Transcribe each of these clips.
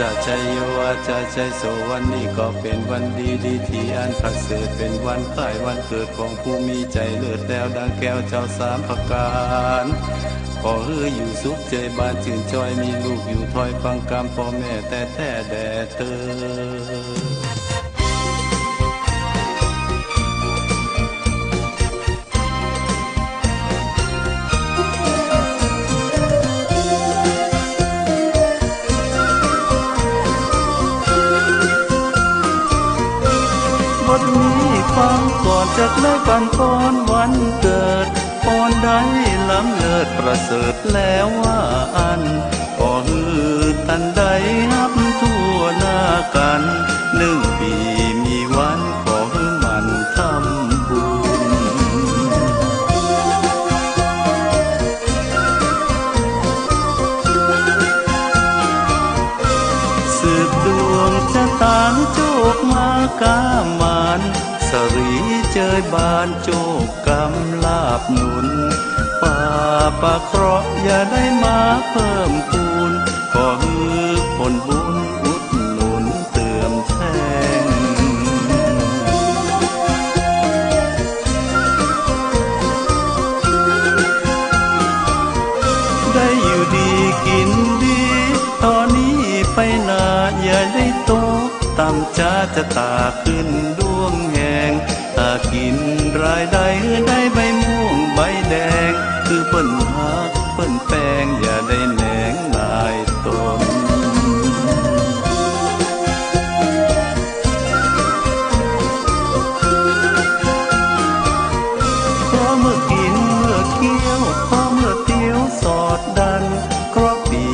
จะใจโยวาจะใจโสวันนี้ก็เป็นวันดีดีที่อันประเสริฐเป็นวันคล้ายวันเกิดของผู้มีใจเลิศแล้วดังแก้วเจ้าสามประการขอเฮืออยู่สุขใจบานจื่นจอยมีลูกอยู่ถอยฟังกรรมพ่อแม่แต่แท้แด่เธอ บทนี้ฟังก่อนจากเลยปันปอนวันเกิดปอนได้ล้ำเลิศประเสริฐแล้วว่าอันก็ฮือตันใดนับทั่วหน้ากันหนึ่งปีมีวันขอฮือมันทำบุญสืบดวงชะตาโจกมากามาน ยบานโจกกำลาบหนุน ป่าปะเคราะห์อย่าได้มาเพิ่มพูนขอฮือผลบุญอุดหนุนเติมแทงได้อยู่ดีกินดี ตอนนี้ไปนาอย่าได้ตกต่ำจ้าจะตาขึ้นดวงแหง ตากินรายได้ได้ใบม่วงใบแดง คือเปิ้นหักเปิ้นแปงอย่าได้แหนงนายตนเพราะเมื่อกินเมื่อเคี้ยวเพราะเมื่อเตี้ยวสอดดันเพราะปี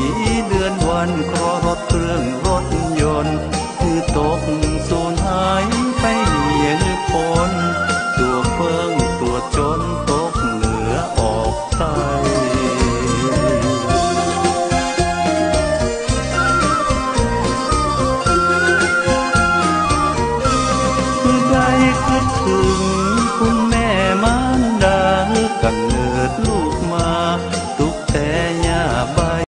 เดือนวันเพราะรถเครื่องรถยนต์คือตก อกใต้